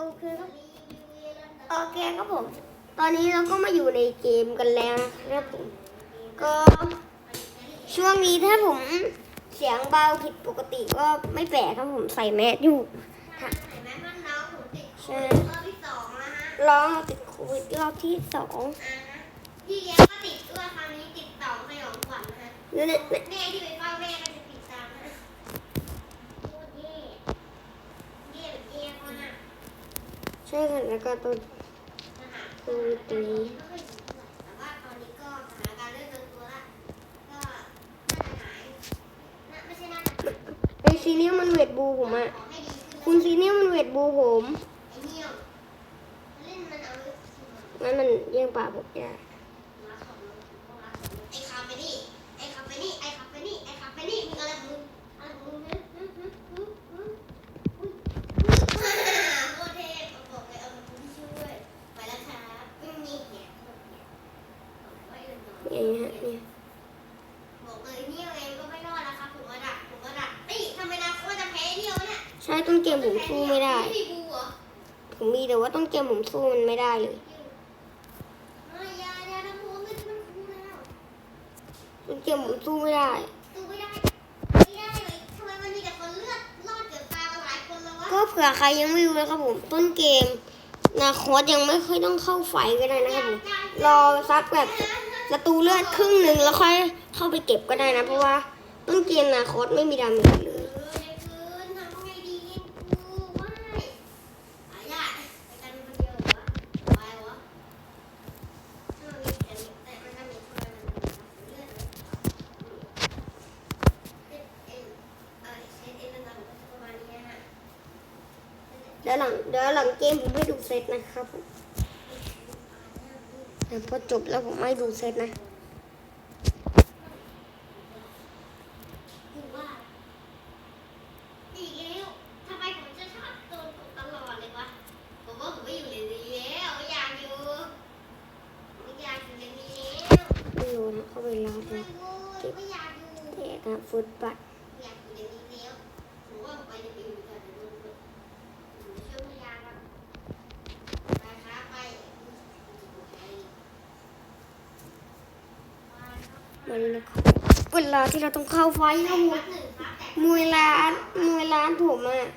โอเคครับโอเคครับผม ตอนนี้เราก็มาอยู่ในเกมกันแล้วนะครับผม ก็ช่วงนี้ถ้าผมเสียงเบาผิดปกติก็ไม่แปลกครับผมใส่แมสอยู่ค่ะเห็นไหมมันน้องผมติดโคใช่วิดรอบที่สองแล้วฮะรอติดโควิดรอบที่สองอ่าฮะพี่เลี้ยงก็ติดด้วยคราวนี้ติดต่อสยองขวัญนะฮะเนี่ยเนี่ยเนี่ยแม่ที่ไปเฝ้าแม่ก็จะติดตามนะโคตรแย่แย่แบบแย่มาก ใช่ค่ะแล้วก็ตัวนะคะโควิดตัวนี้ไม่ค่อยดีเท่าไหร่แต่ว่าตอนนี้ก็สถานการณ์เริ่มลงตัวละก็น่าจะหายน่าไม่ใช่น่าจะหายไอซีเนียมันเวทบูผมอะขอให้ดีขึ้นคุณซีเนียมันเวทบูผมไอ้เนี่ยเล่นมันเอาไว้สิมางั้นมันแย่งป่าผมไม่ได้ ไอ้คาเฟนี่ ไอ้คาเฟนี่ ไอ้คาเฟนี่ ไอ้คาเฟนี่มึงอะไรของมึงอะไรของมึงเนี่ยฮึฮึฮึฮึฮึฮึโคตรเทพเอาบอกเลยเอาเป็นคนที่ช่วยไปแล้วครับไม่มีเนี่ยเนี่ยบอกว่าเอ็นน้อยอย่างเงี้ยเนี่ยบอกเลยเนี่ยเองก็ไม่รอดแล้วครับผมว่าดักผมว่าดักเอ้ยทำไมนะโคตรจะแพ้เนี่ยเนี่ยใช่ต้นเกมผมสู้ไม่ได้ ไม่มีบูเหรอผมมีแต่ว่าต้นเกมผมสู้มันไม่ได้เลยไม่ยายาทำโมไม่ได้มันคูแล้วต้นเกมผมสู้ไม่ได้สู้ไม่ได้ไม่ได้เลยทำไมมันมีแต่คนเลือดรอดเกือบตายมาหลายคนแล้ววะก็เผื่อใครยังไม่รู้นะครับผมต้นเกมนาคอสยังไม่ค่อยต้องเข้าไฟก็ได้นะครับผมรอสักแบบศั ประตูเลือดครึ่งหนึ่งแล้วค่อยเข้าไปเก็บก็ได้นะ เพราะว่าต้นเกียนนาคตไม่มีดาเมจ แล้วไม่รู้นะเข้าไปรับไม่นะรู้ไม่อยากอยู่แตกนะฟุตบัตไม่อยากอยู่ในนี้แล้วผมว่าผมไปจะไปอยู่กันเดี๋ยวโดนกดผมไม่เชื่อไม่อยากครับไปครับไปไป เมืนเวลาที่เราต้องเข้าไฟเรามวยร้านมวยร้านผมอะ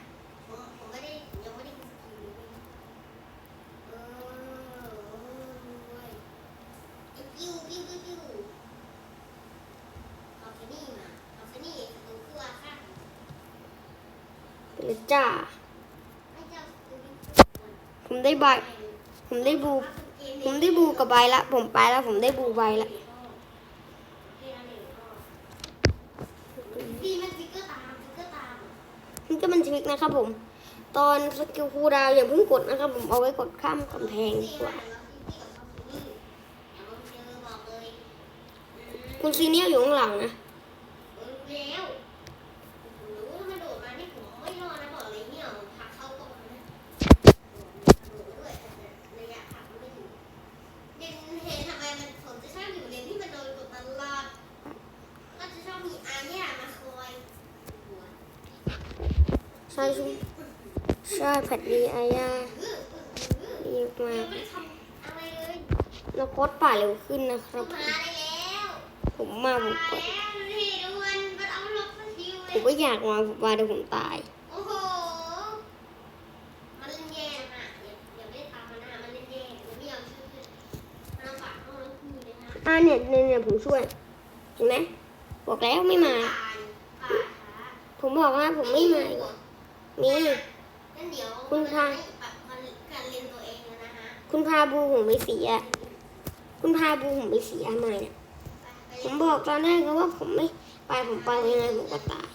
เจ้า ผมได้ใบ ผมได้บู ผมได้บูกับใบละ ผมไปแล้วผมได้บูใบละ พี่มันฟิกเกอร์ตามฟิกเกอร์ตาม นี่ ก็มันชีวิตนะครับผม ตอนสกิลคูดาวอย่าเพิ่งกดนะครับผมเอาไว้กดข้ามกำแพงดีกว่า คุณซีเนียอยู่ข้างหลังนะ เออแล้วรู้ว่ามันโดดมานี่ผมไม่รอดนะบอกเลยเนี่ยผักเข้าตกนะโดดด้วยแต่ระยะผักไม่ถึงเด่นเห็นทำไมมันผมจะชอบอยู่เลนที่มันโดนกดตลอดก็จะชอบมีอาญามาคอยหัว ใช่ใช่ใช่แพทดีอาญาดีมากยังไม่ได้ทำอะไรป่าเร็วขึ้นนะครับมผมมาผมมากดแล้วนี่ดูมันผมก็อยากมาผมมาเดี๋ยวผมตายโอ้โหมันเล่นแย่นะอย่าอย่าไม่ได้ตามมันนะมันเล่นแย่มันไม่ยอมช่วยเพื่อนมันเอาฝากห้องแล้วคุยเลยนะอ่าเนี่ยเนี่ยเนี่ยผมช่วย เห็นไหมบอกแล้วไม่มา ผมบอกว่าผมไม่มา มีงั้นเดี๋ยวคุณพามันจะให้แบบมันการเรียนตัวเองแล้วนะฮะคุณพาบูผมไปเสีย คุณพาบูผมไปเสียใหม่นะไปผมบอกตอนแรกก็ว่าผมไม่ไปผมไปยังไงผมก็ตาย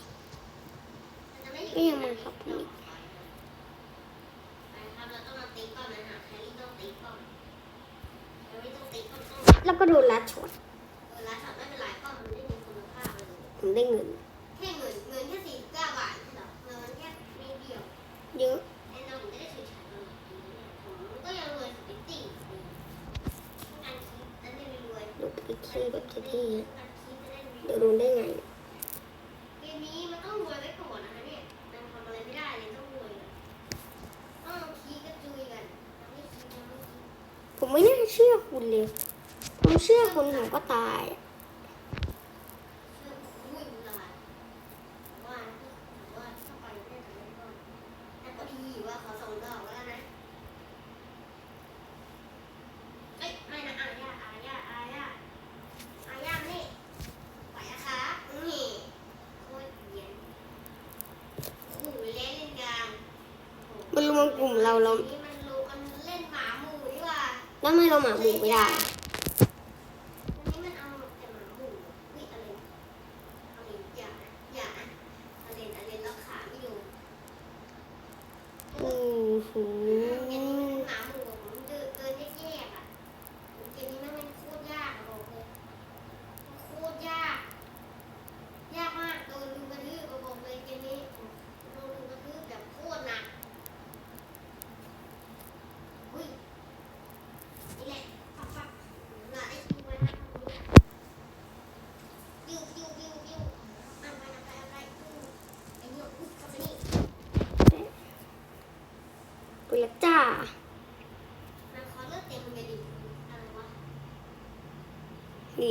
มันจะไม่อก็ยังมาครับผมไปครับเราต้องมาตีก่อนนะฮะแครี่ต้องตีก่อนแครี่ต้องตีก่อนต้องแล้วก็โดนลัดช็อตเออร้านช็ มันก็ตายมันรวมกลุ่มเราเราแล้วไม่เราหมาหมูไม่ได้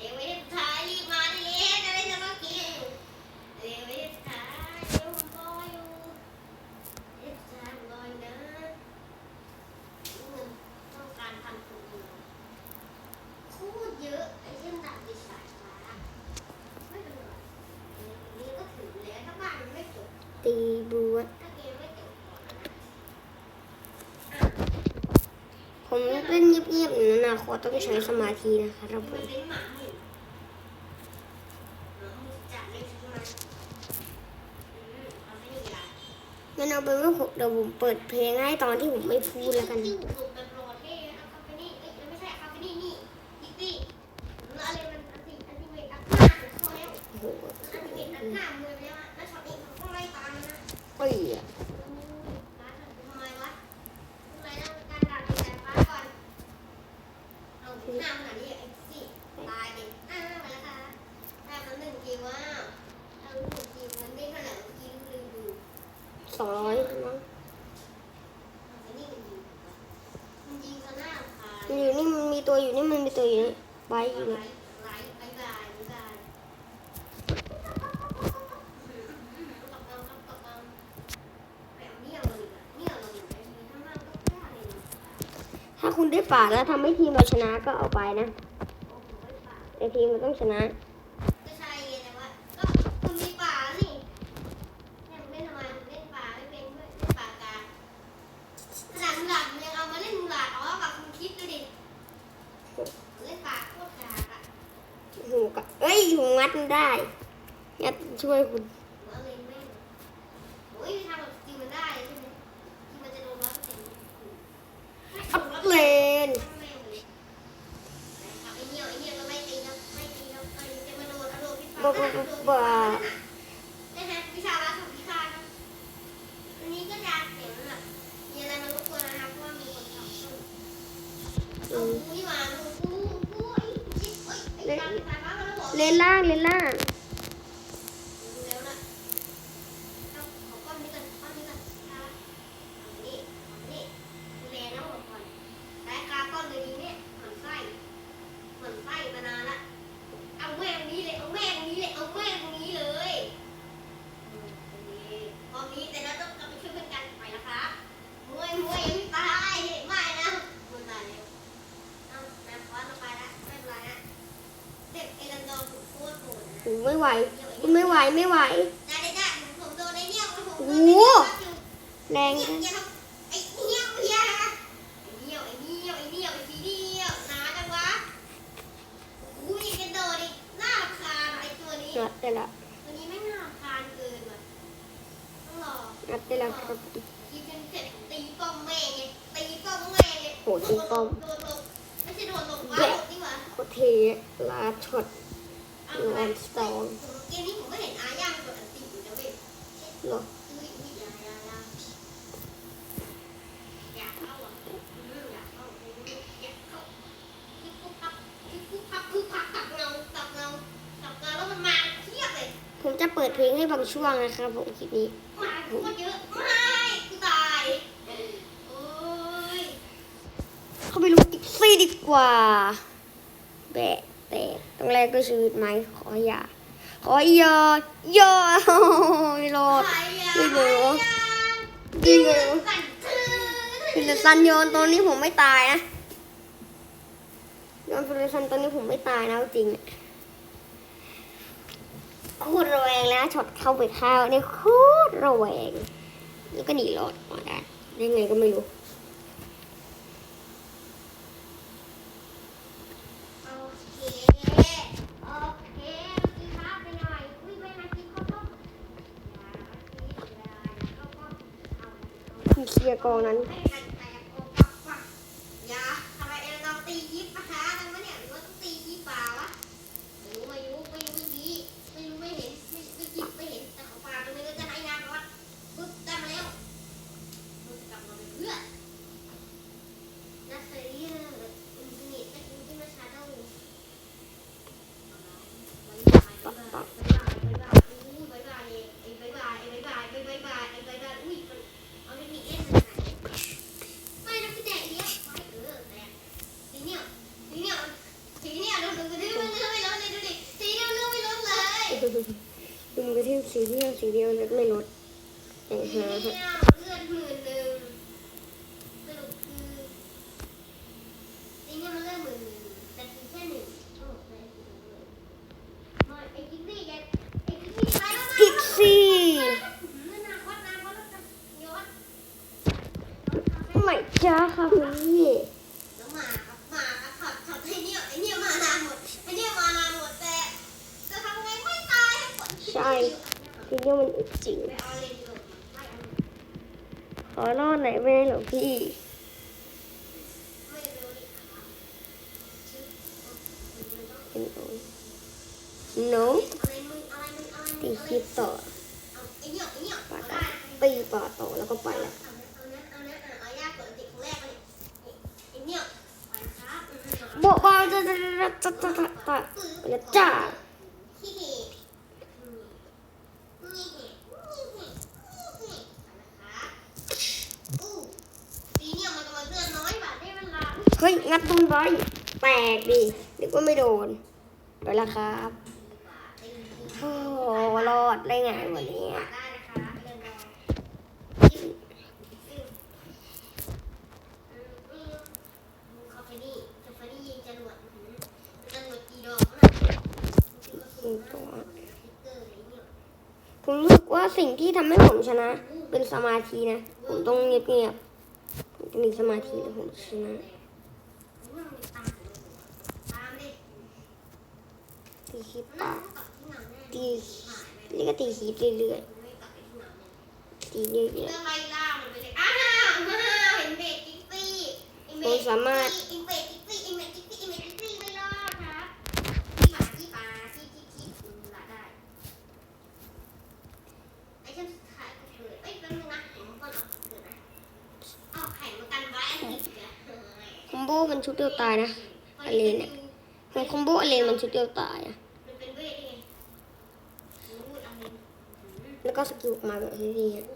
เลวไมายรีมาเล็กอะไรจะมากินเดี๋ยวไม่ได้ท้ายเดี๋ยอยู่เดี๋ยวท้ายรออยู่นะต้องการทำตัวโคตรเยอะไอ้เช่นดักดิสายฟ้าไม่เป็นนี่ก็ถึงแล้ถ้าบ้านไม่จบตีบวชผมเล่นเงียบๆในอนาคตต้องใช้สมาธินะคะระบบ งั้นเอาไปว่าผมเดี๋ยวผมเปิดเพลงให้ตอนที่ผมไม่พูดแล้วกัน ถ้าคุณได้ฝ่าแล้วทำให้ทีมเราชนะก็เอาไปนะไอทีมมันต้องชนะ นล่างเลนล่าง ไม่ไหวโอ้โหแรงโอ้นัดได้ละตัวนี้ไม่น่าคานเกินว่ะต้องรอนัดได้ละครับกินจนเสร็จตีป้อมแม่ไงตีป้อมแม่ไงโหตีป้อมโดนลงไม่ใช่โหนลงว่าโดนนี่หว่าโคตรเทลาช็อตลอนสตอง คักคึกคักตับเงาตับเงาตับเงาแล้วมันมาเทียบเลยผมจะเปิดเพลงให้บางช่วงนะครับผมคลิปนี้มาโคตรเยอะไม่กูตายโอ้ยเขาไปรู้กิกซี่ดีกว่า แบะแต่ต้องแรกด้วยชีวิตไหมขออย่า ขออย่าอย่าไม่รอดใครอะไม่รู้ใครอะจริงเหรอสั่นคลือฟิลซันโยนตอนนี้ผมไม่ตายนะโยนฟิลซันตอนนี้ผมไม่ตายนะจริงโคตรระแวงแล้วช็อตเข้าไปข้าวเนี่ยโคตรระแวงแล้วก็หนีรอดมาได้ได้ไงก็ไม่รู้ เคลียร์กองนั้น ให้กันแตกโอ้ปักปักอย่าทำไมเอ็นเราตียิปนะคะดังวะเนี่ยหรือว่าต้องตียิปเปล่าวะไม่รู้ไม่รู้ไม่รู้ไม่ชี้ไม่รู้ไม่เห็นไม่ไม่ยิบไม่เห็นแต่ของปลาตรงนี้ก็จะให้นางก่อนปึ๊บได้มาแล้วมันจะกลับมาเป็นเพื่อนนัสเซียอินฟินิตแต่อินฟินิตชาโดว์บายบายบายบายบายบายอู้บายบายไอ้บายบายไอ้บายบายไอ้บายบายไอ้บายบายอุ้ยมันเอาเทคนิคเล่นเลยนะ ไม่นะพี่แดกเลี้ยงไว้เออแดกทีเนี่ยทีเนี่ยทีเนี่ยดูดูดูมันเลื่อนไม่ลดเลยดูดิทีเนี่ยเลื่อนไม่ลดเลย ดูมันกระทืบสีเดียวสีเดียวแล้วไม่ลดอย่หาเนี่ยฮะเลื่อนหมื่นหนึ่งสรุปคือทีเนี่ยมันเลื่อนหมื่นหนึ่งแต่ทีแค่หนึ่งโอ้ไม่ไม่ไอ้กิ๊กซี่ไอ้กิ๊กซี่ไปแล้วกิกซี่ไม่จ้าค่ะคุณพี่ ใช่สีเดียมันอึดจริงไปเอาเลนส์โหลดมาไม่เอาขอรอดไหนอยไม่ได้หรอพี่ไม่รู้ดิชื่อเป็นโอ้หนูอะไรมึงอะไรมึงอะไรมึงตีคลิปต่อเอาไอ้เนี่ยไอ้เนี่ยปาต่อตีป่าต่อแล้วก็ไปแล้วเอานะเอานะเอต่อแรกมาเนี่ยไอ้เนี่ยไปครับบอกว่าจะจะจะจะจะจะจะแล้วจ้า ขี้เหร่นี่เหร่นี่เหร่นี่เหร่นะครับอู้ปีเนี่ยมันกำลังเลือดน้อยบาทได้ เฮ้ย งัดต้นไว้แตกดิเดี๋ยวก็ไม่โดนไปแล้วครับ โอ้รอดได้ไงวันนี้ยวดจรวดกี่ดอกนนี่ยผมรู้สึกว่าสิ่งที่ทำให้ผมชนะ เป็นสมาธินะ ผมต้องเงียบๆผมจะมีสมาธิแล้วผมชนะ ตามดิ ตีคลิปนั่ปางกับที่หนังแน่ตีนี่ก็ตีคลิปเรื่อยไม่กลับไปที่หนังเนี่ยๆตีเรื่อยเรื่องไล่ล่ามันไปเลยอ้าวอ้าเห็นเบรกกิ๊กซี่อินเบรกกิ๊กซี่อินเบรกกิ๊กซี่อินเบรกกิ๊กซี่อินเบรกกิ๊กซี่ไม่รอดครับที่ป่าที่ป่าที่ที่ที่อืมละได้ไอ้เจ้าสุดท้ายก็เกิดเอ้ยแป๊บนึงนะผมก่อนเอาเกิดนะเอาไข่มากันไว้คอมโบมันชุดเดียวตายนะอเลนเนี่ยมันคอมโบอเลนมันชุดเดียวตายอะ มันเป็นเวทได้ไงรู้อันนี้ แล้วก็สกิลออกมาแบบนี้ฮะ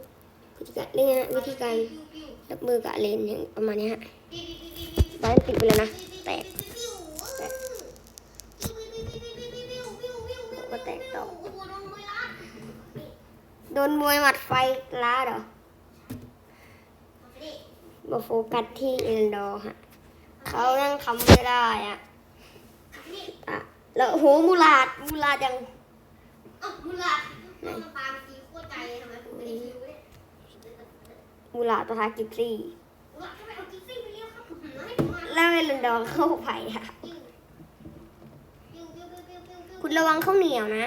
วิธีการนี่ฮะวิธีการรับมือกับเลนอย่างประมาณนี้ฮะบ้านติดไปแล้วนะแตกก็แตกต่อโดนมวยหมัดไฟล้าเหรอมาโฟกัสที่เอลดอร์ฮะเขายังทำไม่ได้อะอะแล้วโหมูลาดมูลาดยังมูลามันตา มูลาดประทากิฟซี่มูลาทำไมเอากิ๊กซี่ไปเลี้ยวครับให้ผมมาแล้วเอลดอร์เข้าไปอะคุณระวังข้าวเหนียวนะ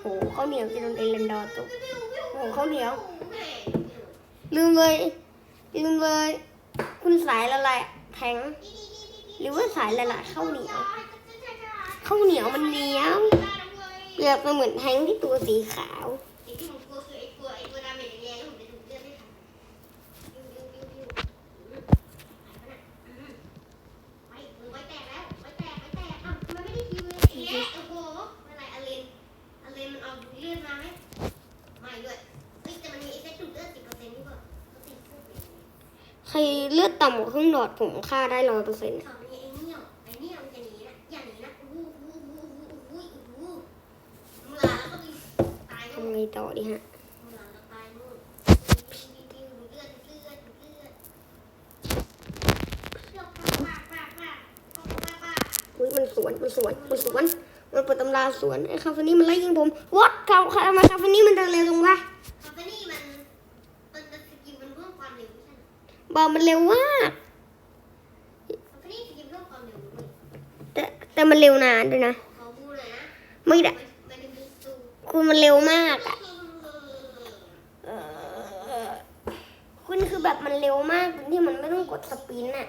โหข้าวเหนียวจะโดนเอลดอร์ตกโหข้าวเหนียว ลืมเลยลืมเลยคุณสายละลายแทงหรือว่าสายละลายข้าวเหนียวข้าวเหนียวมันเหนียวเปลือกมันเหมือนแทงที่ตัวสีขาว ใครเลือดต่ำกว่าครึ่งหลอดผมฆ่าได้ร้อยเปอร์เซ็นต์ข่าวนี้ไอ้เนี่ยไอ้เนี่ยมันจะหนีนะอย่าหนีนะอู้หูอู้หูอู้อู้หูมูลาแล้วก็มีตายก็ทำไงต่อดีฮะมึงลาแล้วตายนู่นเลือดเลือดเลือดเลือดป้าป้าป้าป้าป้าป้าอุ้ยมันสวนมันสวนมันสวนมันเปิดตำราสวนไอ้คาเฟนี่มันไล่ยิงผมวัดเขาทำไมคาเฟนี่มันเดินเร็วจังวะ อบอลมันเร็วมากคาเฟนี่สกิลเพิ่มความเร็วด้วยแต่แต่มันเร็วนานด้วยนะขอพูดเลยนะไม่ได้มันมันเป็นบิสูคุณมันเร็วมากอะเออคุณคือแบบมันเร็วมากที่มันไม่ต้องกดสปินอะ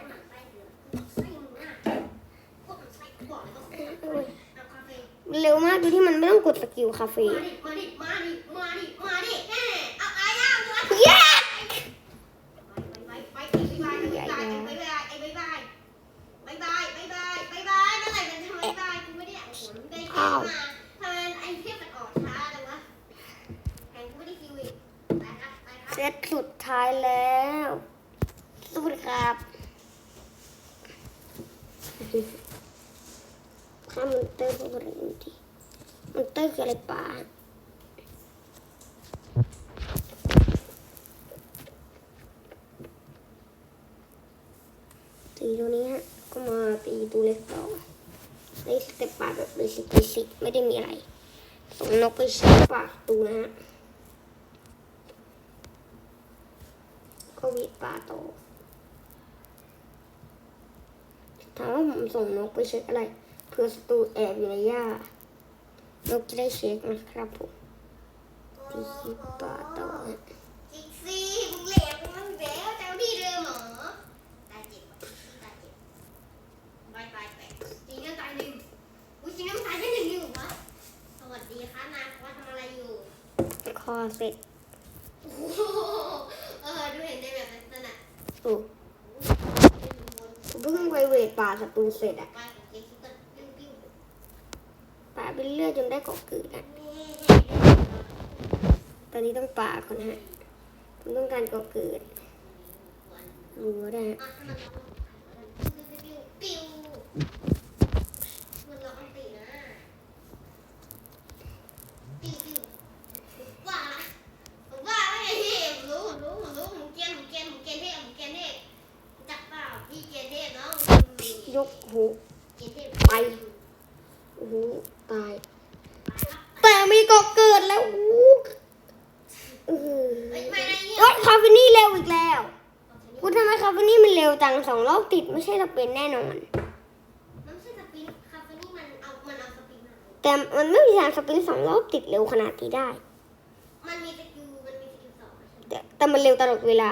มันเร็วมากโดยที่มันไม่ต้องกดสกิลคาเฟ่มาดิมาดิมาดิมาดิ ซตสุดท้ายแล้วสวัสดีครับข้ามอนเตอร์พวกอะไรนี่ดิมอนเตอร์คืออะไรป่าตีตัวนี้ฮะ ก็มาตีตัวเล็กต่อในสเต็ปป่าแบบเบสิกเบสิกไม่ได้มีอะไรส่งนกไปใช้ปากตูนะฮะ ก็วิดป่าต่อถามว่าผมส่งนกไปเช็คอะไรเพื่อศัตรูแอบอยู่ในหญ้านกจะได้เช็คนะครับผมตีป่าต่อฮะอีกสี่มึงเหลวมึงแล้วเจ้าที่เดิมเหรอตายเจ็บตายเจ็บไปไปไปจริงแล้วตายหนึ่งอุ้ยจริงแล้วมันตายแค่หนึ่งอยู่วะสวัสดีค่ะนาว่าทำอะไรอยู่คอเสร็จโอ้อดูเห็นในแบบนั้น โอ้ผมเพิ่งไปเวทป่าศัตรูเสร็จอะป่าเป็นปิ้วปิ้วป่าไปเลื่อดจนได้เกาะกืดอะตอนนี้ต้องป่าคนฮะผมต้องการเกาะกืดรู้ได้ฮะ อะให้มันร้องปิ้วปิ้วมันร้องตีนะปิ้วปิ้วว่าว่าไม่เห็นรู้รู้รู้หมูเกียนหมูเกียนหมูเกียนเทพหมูเกียนเทพจักเปล่าพี่เกียนเทพเนาะ ยกหูเกียนเทพไปโอ้โหตาย แต่มีเกาะเกิดแล้วอู้อื้อหือเฮ้ยไม่ได้เนี่ยโอ๊ยคาเฟนี่เร็วอีกแล้วคุณทำไมคาเฟนี่มันเร็วจังสองรอบติดไม่ใช่สเปนแน่นอนมันไม่ใช่สปินคาเฟนี่มันเอามันเอาสปินมาแต่มันไม่มีทางสเปนสองรอบติดเร็วขนาดนี้ได้ มันมีสกิลมันมีสกิลสองใช่ไหมแต่แต่มันเร็วตลอดเวลา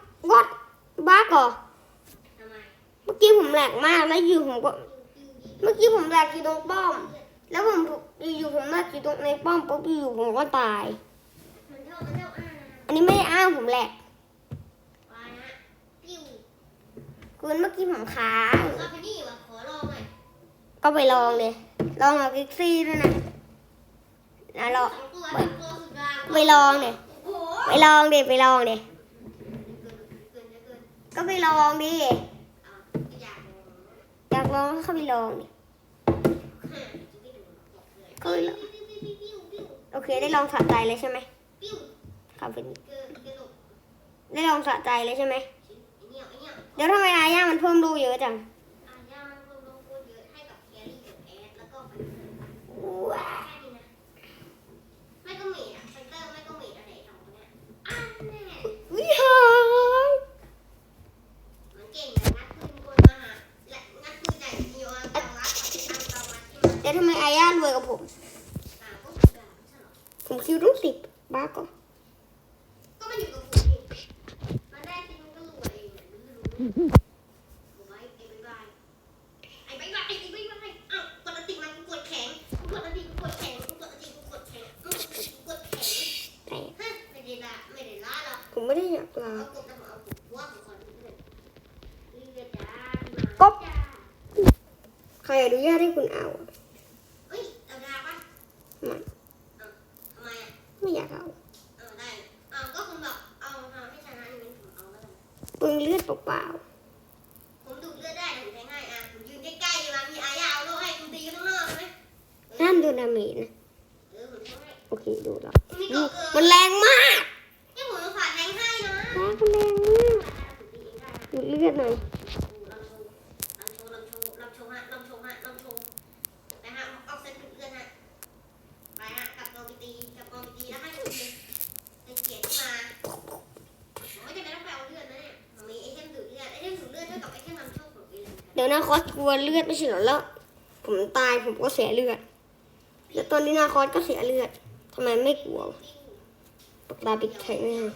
กเหรอเมื่อกี้ผมแหลกมากแล้วอยู่ผมก็เมื่อกี้ผมแหลกอยู่ตรงป้อม แล้วผมอยู่ผมแหลกอยู่ตรงในป้อมปุ๊บอยู่ผมก็ตาย อันนี้ไม่ได้อ้างผมแหลกคุณเมื่อกี้ผมค้างก็ไปลองเลย ลองเอาคลิกซี่ด้วยนะนะรอไปลองเนี่ยไปลองเดี๋ยไปลองเดี๋ย ก็ไปลองดิ อยากลองก็เขาไปลองดิก็ไปลองโอเคได้ลองสะใจเลยใช่ไหมขับพี่ได้ลองสะใจเลยใช่ไหมเดี๋ยวทำไมอาย่ามันเพิ่มรูเยอะจังไม่ก็มีอะไฟเตอร์ไม่ก็มีอะไรของเนี้ยอันแน่วิฮา ปลืองเลือดเปล่าๆผมดูดเลือดได้ผมใช้ง่ายอะผมยืนใกล้ๆดีมามีอายาเอาลกให้คุณตีข้างนอกไหมห้ามโดนดามีนะโอเค ดูแล้วเรามันแรงมากนี่ผมฝากแรงให้นะแรงมากดูเลือดหน่อย แต่นาคอสกลัวเลือดไม่ใช่หรอแล้ว ผมตายผมก็เสียเลือด แล้วตอนนี้นาคอสก็เสียเลือดทำไมไม่กลัวปาบิแข็งไม่ให้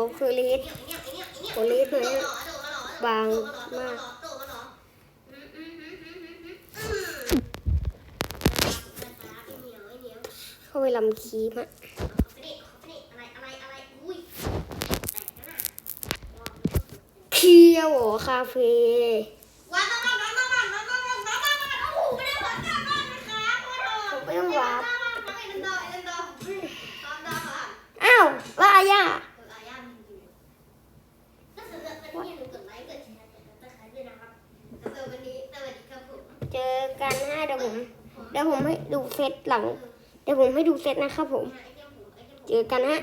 ผมคือลิสโอลิสนะฮยบางมากเข้าไปลำคีมะเคี่ยวหรอคาเฟ่ หลังเดี๋ยวผมให้ดูเซตนะครับผม เจอกันฮะ